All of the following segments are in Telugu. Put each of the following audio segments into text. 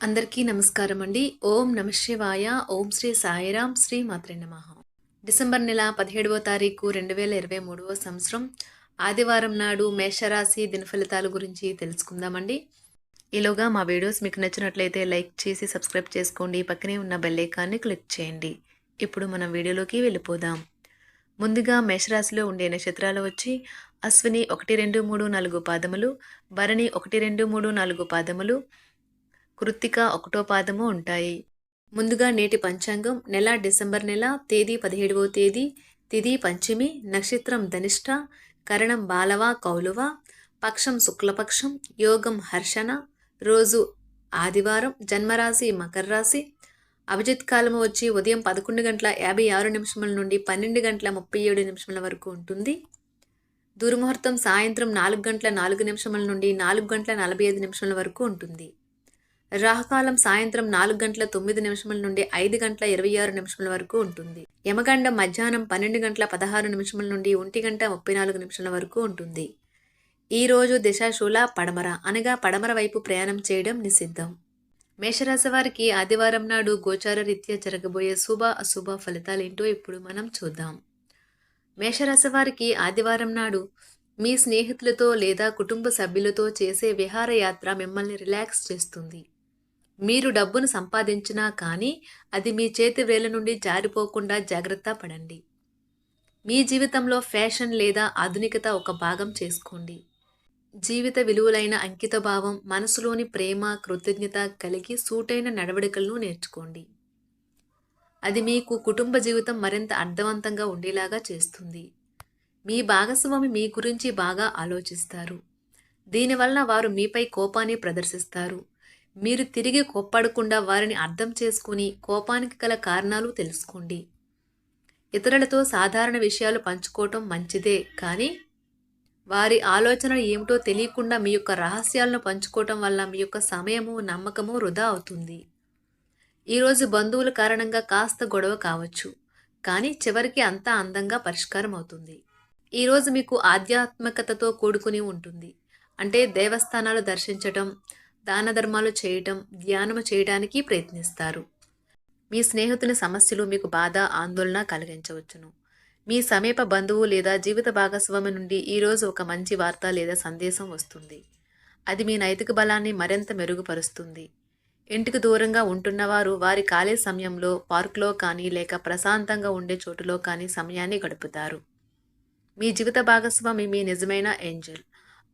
అందరికీ నమస్కారం అండి. ఓం నమ శివాయ. ఓం శ్రీ సాయిరాం. శ్రీ మాత్రే నమ. డిసెంబర్ నెల పదిహేడవ తారీఖు రెండు వేల ఇరవై మూడవ సంవత్సరం. ఆదివారం నాడు మేషరాశి దినఫలితాల గురించి తెలుసుకుందామండి. ఈలోగా మా వీడియోస్ మీకు నచ్చినట్లయితే లైక్ చేసి సబ్స్క్రైబ్ చేసుకోండి. పక్కనే ఉన్న బెల్లైకాన్ని క్లిక్ చేయండి. ఇప్పుడు మనం వీడియోలోకి వెళ్ళిపోదాం. ముందుగా మేషరాశిలో ఉండే నక్షత్రాలు వచ్చి అశ్విని ఒకటి రెండు మూడు నాలుగు పాదములు భరణి ఒకటి రెండు మూడు నాలుగు పాదములు కృత్తిక ఒకటో పాదము ఉంటాయి. ముందుగా నేటి పంచాంగం నెల డిసెంబర్ నెల తేదీ పదిహేడవ తేదీ తిది పంచమి నక్షత్రం ధనిష్ట కరణం బాలవ కౌలువ పక్షం శుక్లపక్షం యోగం హర్షణ రోజు ఆదివారం జన్మరాశి మకర రాశి అభిజిత్ కాలము వచ్చి ఉదయం పదకొండు గంటల యాభై ఆరు నిమిషముల నుండి పన్నెండు గంటల ముప్పై ఏడు నిమిషముల వరకు ఉంటుంది. దుర్ముహూర్తం సాయంత్రం నాలుగు గంటల నాలుగు నిమిషముల నుండి నాలుగు గంటల నలభై ఐదు నిమిషముల వరకు ఉంటుంది. రాహుకాలం సాయంత్రం నాలుగు గంటల తొమ్మిది నిమిషముల నుండి ఐదు గంటల ఇరవై ఆరు నిమిషముల వరకు ఉంటుంది. యమగండం మధ్యాహ్నం పన్నెండు గంటల పదహారు నిమిషముల నుండి ఒంటి గంట ముప్పై నాలుగు నిమిషాల వరకు ఉంటుంది. ఈరోజు దిశాశూల పడమర అనగా పడమర వైపు ప్రయాణం చేయడం నిషిద్ధం. మేషరాశి వారికి ఆదివారం నాడు గోచార రీత్యా జరగబోయే శుభ అశుభ ఫలితాలేంటో ఇప్పుడు మనం చూద్దాం. మేషరాశి వారికి ఆదివారం నాడు మీ స్నేహితులతో లేదా కుటుంబ సభ్యులతో చేసే విహారయాత్ర మిమ్మల్ని రిలాక్స్ చేస్తుంది. మీరు డబ్బును సంపాదించినా కానీ అది మీ చేతి వేల నుండి జారిపోకుండా జాగ్రత్త పడండి. మీ జీవితంలో ఫ్యాషన్ లేదా ఆధునికత ఒక భాగం చేసుకోండి. జీవిత విలువలైన అంకితభావం మనసులోని ప్రేమ కృతజ్ఞత కలిగి సూటైన నడవడికలను నేర్చుకోండి. అది మీకు కుటుంబ జీవితం మరింత అర్థవంతంగా ఉండేలాగా చేస్తుంది. మీ భాగస్వామి మీ గురించి బాగా ఆలోచిస్తారు. దీనివల్ల వారు మీపై కోపాన్ని ప్రదర్శిస్తారు. మీరు తిరిగి కోప్పడకుండా వారిని అర్థం చేసుకుని కోపానికి గల కారణాలు తెలుసుకోండి. ఇతరులతో సాధారణ విషయాలు పంచుకోవటం మంచిదే కానీ వారి ఆలోచన ఏమిటో తెలియకుండా మీ యొక్క రహస్యాలను పంచుకోవటం వల్ల మీ యొక్క సమయము నమ్మకము వృధా అవుతుంది. ఈరోజు బంధువుల కారణంగా కాస్త గొడవ కావచ్చు కానీ చివరికి అంతా అందంగా పరిష్కారం అవుతుంది. ఈరోజు మీకు ఆధ్యాత్మికతతో కూడుకుని ఉంటుంది. అంటే దేవస్థానాలు దర్శించటం దాన ధర్మాలు చేయటం ధ్యానము చేయడానికి ప్రయత్నిస్తారు. మీ స్నేహితుని సమస్యలు మీకు బాధ ఆందోళన కలిగించవచ్చును. మీ సమీప బంధువు లేదా జీవిత భాగస్వామి నుండి ఈరోజు ఒక మంచి వార్త లేదా సందేశం వస్తుంది. అది మీ నైతిక బలాన్ని మరింత మెరుగుపరుస్తుంది. ఇంటికి దూరంగా ఉంటున్నవారు వారి ఖాళీ సమయంలో పార్కులో కానీ లేక ప్రశాంతంగా ఉండే చోటులో కానీ సమయాన్ని గడుపుతారు. మీ జీవిత భాగస్వామి మీ నిజమైన ఏంజల్.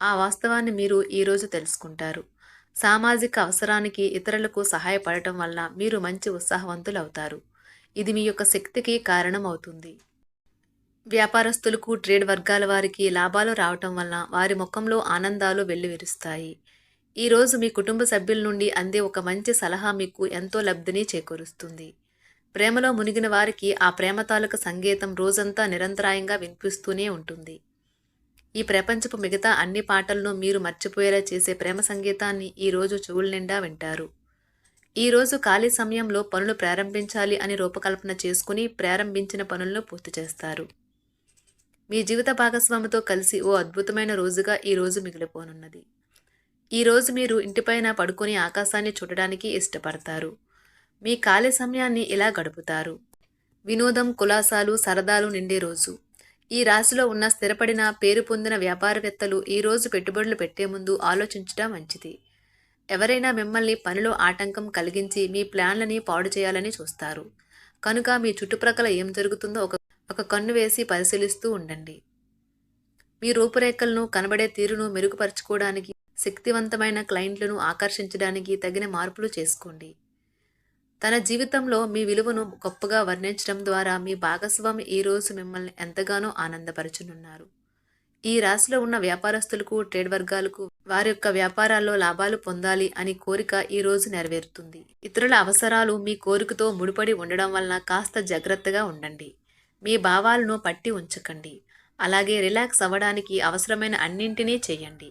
ఆ వాస్తవాన్ని మీరు ఈరోజు తెలుసుకుంటారు. సామాజిక అవసరానికి ఇతరులకు సహాయపడటం వల్ల మీరు మంచి ఉత్సాహవంతులు అవుతారు ఇది మీ యొక్క శక్తికి కారణం అవుతుంది వ్యాపారస్తులకు ట్రేడ్ వర్గాల వారికి లాభాలు రావటం వల్ల వారి ముఖంలో ఆనందాలు వెల్లువిరుస్తాయి. ఈరోజు మీ కుటుంబ సభ్యుల నుండి అందే ఒక మంచి సలహా మీకు ఎంతో లబ్ధిని చేకూరుస్తుంది. ప్రేమలో మునిగిన వారికి ఆ ప్రేమ తాలూక సంగీతం రోజంతా నిరంతరాయంగా వినిపిస్తూనే ఉంటుంది. ఈ ప్రపంచపు మిగతా అన్ని పాటలను మీరు మర్చిపోయేలా చేసే ప్రేమ సంగీతాన్ని ఈరోజు చెవుల నిండా వింటారు. ఈరోజు ఖాళీ సమయంలో పనులు ప్రారంభించాలి అని రూపకల్పన చేసుకుని ప్రారంభించిన పనులను పూర్తి చేస్తారు. మీ జీవిత భాగస్వామితో కలిసి ఓ అద్భుతమైన రోజుగా ఈ రోజు మిగిలిపోనున్నది. ఈరోజు మీరు ఇంటిపైన పడుకొని ఆకాశాన్ని చూడడానికి ఇష్టపడతారు. మీ ఖాళీ సమయాన్ని ఇలా గడుపుతారు. వినోదం కులాసాలు సరదాలు నిండే రోజు. ఈ రాశిలో ఉన్న స్థిరపడిన పేరు పొందిన వ్యాపారవేత్తలు ఈరోజు పెట్టుబడులు పెట్టే ముందు ఆలోచించడం మంచిది. ఎవరైనా మిమ్మల్ని పనిలో ఆటంకం కలిగించి మీ ప్లాన్లని పాడు చేయాలని చూస్తారు. కనుక మీ చుట్టుప్రక్కల ఏం జరుగుతుందో ఒక ఒక కన్ను వేసి పరిశీలిస్తూ ఉండండి. మీ రూపురేఖలను కనబడే తీరును మెరుగుపరచుకోవడానికి శక్తివంతమైన క్లయింట్లను ఆకర్షించడానికి తగిన మార్పులు చేసుకోండి. తన జీవితంలో మీ విలువను గొప్పగా వర్ణించడం ద్వారా మీ భాగస్వామి ఈరోజు మిమ్మల్ని ఎంతగానో ఆనందపరచనున్నారు. ఈ రాశిలో ఉన్న వ్యాపారస్తులకు ట్రేడ్ వర్గాలకు వారి యొక్క వ్యాపారాల్లో లాభాలు పొందాలి అని కోరిక ఈ రోజు నెరవేరుతుంది. ఇతరుల అవసరాలు మీ కోరికతో ముడిపడి ఉండడం వలన కాస్త జాగ్రత్తగా ఉండండి. మీ భావాలను పట్టి ఉంచకండి. అలాగే రిలాక్స్ అవ్వడానికి అవసరమైన అన్నింటినీ చేయండి.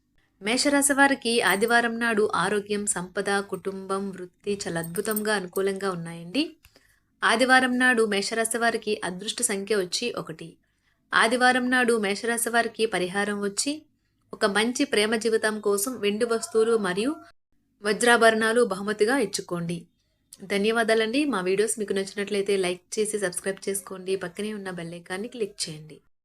మేషరాశి వారికి ఆదివారం నాడు ఆరోగ్యం సంపద కుటుంబం వృత్తి చాలా అద్భుతంగా అనుకూలంగా ఉన్నాయండి. ఆదివారం నాడు మేషరాశి వారికి అదృష్ట సంఖ్య వచ్చి ఒకటి. ఆదివారం నాడు మేషరాశి వారికి పరిహారం వచ్చి ఒక మంచి ప్రేమ జీవితం కోసం వెండి వస్తువులు మరియు వజ్రాభరణాలు బహుమతిగా ఇచ్చుకోండి. ధన్యవాదాలండి. మా వీడియోస్ మీకు నచ్చినట్లయితే లైక్ చేసి సబ్స్క్రైబ్ చేసుకోండి. పక్కనే ఉన్న బెల్లైకాన్ని క్లిక్ చేయండి.